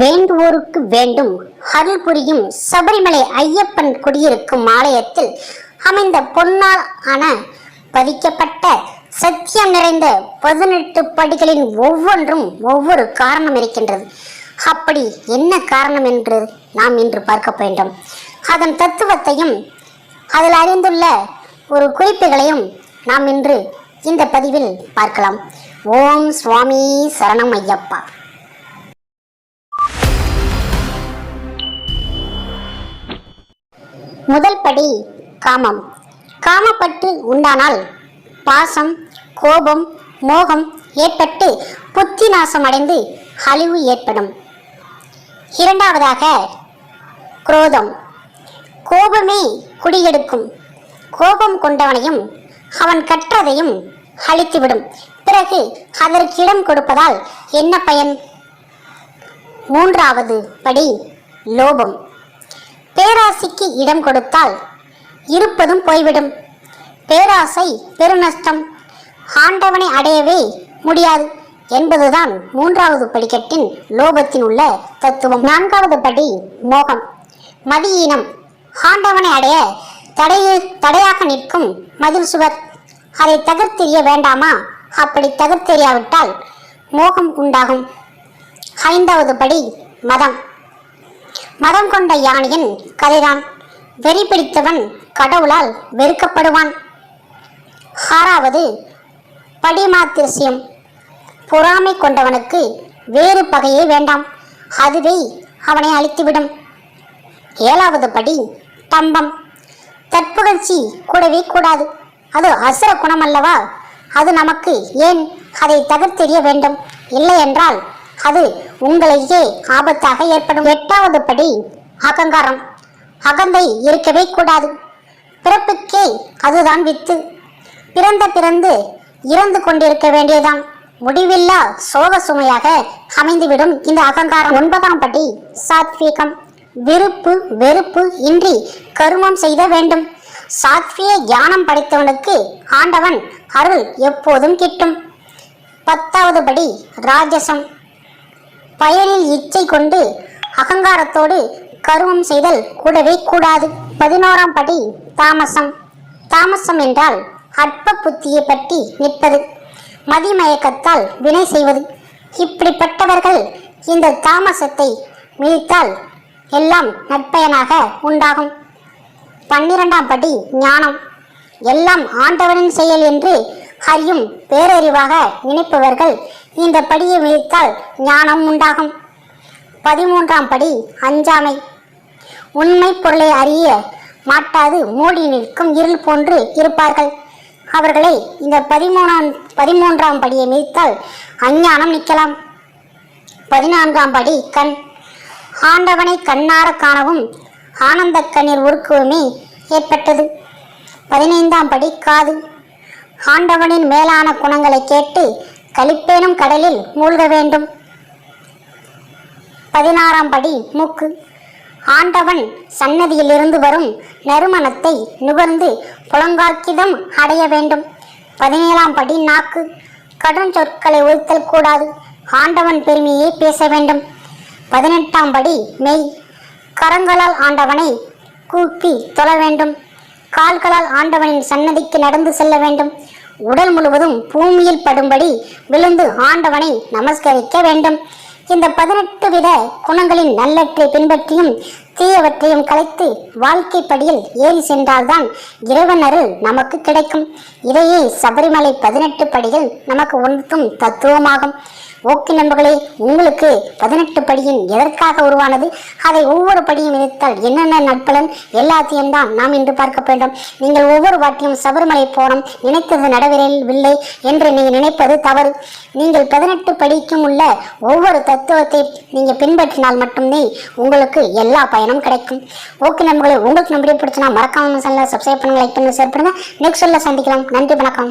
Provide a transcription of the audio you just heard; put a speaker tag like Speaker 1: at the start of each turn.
Speaker 1: வேண்டுவோருக்கு வேண்டும். அருள் புரியும் சபரிமலை ஐயப்பன் குடியிருக்கும் ஆலயத்தில் அமைந்த பொன்னால் ஆன பதிக்கப்பட்ட சத்தியம் நிறைந்த பதினெட்டு படிகளின் ஒவ்வொன்றும் ஒவ்வொரு காரணம் இருக்கின்றது. அப்படி என்ன காரணம் என்று நாம் இன்று பார்க்க வேண்டும் அதன் தத்துவத்தையும் அதில் அறிந்துள்ள ஒரு குறிப்புகளையும் நாம் இன்று இந்த பதிவில் பார்க்கலாம். ஓம் சுவாமி சரணம் ஐயப்பா. முதல் படி காமம். காமப்பட்டு உண்டானால் பாசம் கோபம் மோகம் ஏற்பட்டு புத்தி நாசம் அடைந்து அழிவு ஏற்படும். இரண்டாவதாக குரோதம். கோபமே குடியெடுக்கும். கோபம் கொண்டவனையும் அவன் கற்றதையும் அழித்துவிடும். பிறகு அதற்கு இடம் கொடுப்பதால் என்ன பயன்? மூன்றாவது படி லோபம். பேராசைக்கு இடம் கொடுத்தால் இருப்பதும் போய்விடும். பேராசை பெருநஷ்டம். ஆண்டவனை அடையவே முடியாது என்பதுதான் மூன்றாவது படிக்கட்டின் லோபத்தில் உள்ள தத்துவம். நான்காவது படி மோகம். மதியீனம். ஆண்டவனை அடைய தடையே தடையாக நிற்கும் மதில் சுவர். அதை தகர்த்தெறிய வேண்டாமா? அப்படி தகர்த்தெறியாவிட்டால் மோகம் உண்டாகும். ஐந்தாவது படி மதம். மதம் கொண்ட யானையின் கதைதான். வெறி பிடித்தவன் கடவுளால் வெறுக்கப்படுவான். ஆறாவது படிமாத்திரசியம் பொறாமை கொண்டவனுக்கு வேறு பகையே வேண்டாம். அதுவே அவனை அழித்துவிடும். ஏழாவது படி தம்பம். தற்புகழ்ச்சி கூடவே கூடாது. அது அசுர குணம் அல்லவா? அது நமக்கு ஏன் அதை தகர்த்தெறிய வேண்டும்? இல்லை என்றால் அது உங்களையே ஆபத்தாக ஏற்படும். எட்டாவது படி அகங்காரம். அகந்தை இருக்கவே கூடாது. பிறப்புக்கே அதுதான் வித்து. பிறந்த பிறந்து இறந்து கொண்டிருக்க வேண்டியதான் முடிவில்லா சோக சுமையாக அமைந்துவிடும் இந்த அகங்காரம். ஒன்பதாம் படி சாத்வீகம். விருப்பு வெறுப்பு இன்றி கருமம் செய்த வேண்டும். சாத்விய ஞானம் படைத்தவனுக்கு ஆண்டவன் அருள் எப்போதும் கிட்டும். பத்தாவது படி ராஜசம். பயனில் இச்சை கொண்டு அகங்காரத்தோடு கருவம் செய்தல் கூடவே கூடாது. பதினோராம் படி தாமசம். தாமசம் என்றால் அற்ப புத்தியை பற்றி நிற்பது. மதிமயக்கத்தால் வினை செய்வது. இப்படிப்பட்டவர்கள் இந்த தாமசத்தை மிதித்தால் எல்லாம் நற்பயனாக உண்டாகும். பன்னிரெண்டாம் படி ஞானம். எல்லாம் ஆண்டவனின் செயல் என்று அறியும் பேரறிவாக நினைப்பவர்கள் இந்த படியை விழித்தால் ஞானம் உண்டாகும். பதிமூன்றாம் படி அஞ்சாமை. உண்மை பொருளை அறிய மாட்டாது மூடி நிற்கும் இருள் போன்று இருப்பார்கள். அவர்களை இந்த பதிமூணாம் பதிமூன்றாம் படியை மிதித்தால் அஞ்ஞானம் நிற்கலாம். பதினான்காம் படி கண். ஆண்டவனை கண்ணார காணவும் ஆனந்த கண்ணீர் உருக்குவமே ஏற்பட்டது. பதினைந்தாம் படி காது. ஆண்டவனின் மேலான குணங்களை கேட்டு கழிப்பேனும் கடலில் மூழ்க வேண்டும். பதினாறாம் படி மூக்கு. ஆண்டவன் சன்னதியிலிருந்து வரும் நறுமணத்தை நுகர்ந்து புலங்காக்கிதம் அடைய வேண்டும். பதினேழாம் படி நாக்கு. கடும் சொற்களை ஒழித்தல் கூடாது. ஆண்டவன் பெருமையை பேச வேண்டும். பதினெட்டாம் படி மெய். கரங்களால் ஆண்டவனை கூப்பி தொழ வேண்டும். கால்களால் ஆண்டவனின் சன்னதிக்கு நடந்து செல்ல வேண்டும். உடல் முழுவதும் பூமியில் படும்படி விழுந்து ஆண்டவனை நமஸ்கரிக்க வேண்டும். இந்த பதினெட்டு வித குணங்களின் நல்லற்றை பின்பற்றியும் தீயவற்றையும் கலைத்து வாழ்க்கை படியில் ஏறி சென்றால்தான் இறைவன் அருள் நமக்கு கிடைக்கும். இதையே சபரிமலை பதினெட்டு படிகள் நமக்கு உணர்த்தும் தத்துவமாகும். ஓகே நண்பர்களே உங்களுக்கு பதினெட்டு படியின் எதற்காக உருவானது? அதை ஒவ்வொரு படியும் இணைத்தால் என்னென்ன நட்பலன் எல்லாத்தையும் தான் நாம் இன்று பார்க்க வேண்டும் நீங்கள் ஒவ்வொரு வாட்டியும் சபரிமலை போனோம் நினைத்தது நடவில்லை என்று நீங்கள் நினைப்பது தவறு. நீங்கள் பதினெட்டு படிக்கும் உள்ள ஒவ்வொரு தத்துவத்தை நீங்கள் பின்பற்றினால் மட்டுமே உங்களுக்கு எல்லா பயனும் கிடைக்கும். ஓகே நண்பர்களே உங்களுக்கு நம்ம பிடிச்சினா மறக்காம சேனலை சப்ஸ்கிரைப் பண்ணுங்க லைக் பண்ணுங்க ஷேர் பண்ணுங்க. நெக்ஸ்ட் சொல்ல சந்திக்கலாம். நன்றி வணக்கம்.